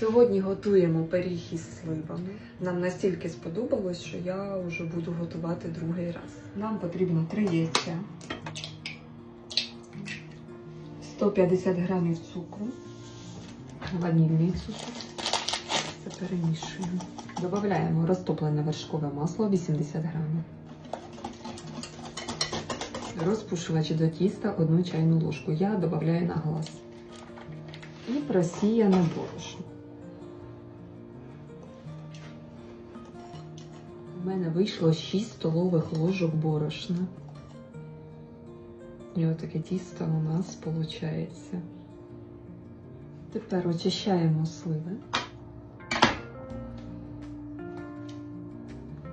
Сьогодні готуємо пиріг із сливами. Нам настільки сподобалось, що я вже буду готувати другий раз. Нам потрібно 3 яйця, 150 грамів цукру, ванільний цукор. Це перемішуємо. Додаємо розтоплене вершкове масло 80 грамів. Розпушувач до тіста 1 чайну ложку. Я додаю на глаз. І просіяне борошно. Мене вийшло 6 столових ложок борошна. І отаке тісто у нас виходить. Тепер очищаємо сливи.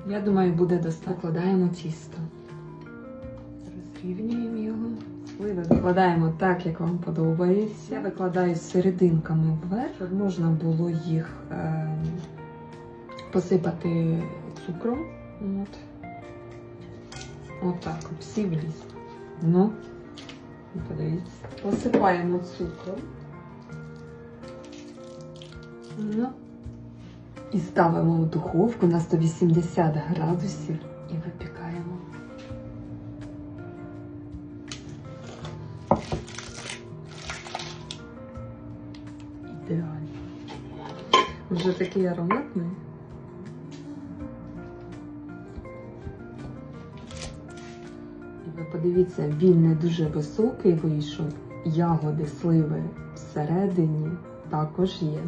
Я думаю, буде достатньо. Викладаємо тісто. Розрівнюємо його. Сливи викладаємо так, як вам подобається. Я викладаю серединками вверх, щоб можна було їх е, посипати цукром. От. Отак, от, всі вліз. Ну, подивіться. Посипаємо цукром. Ну. І ставимо в духовку на 180 градусів і випікаємо. Ідеально. Вже такий ароматний. Ви подивіться, він не дуже високий вийшов. Ягоди, сливи всередині також є.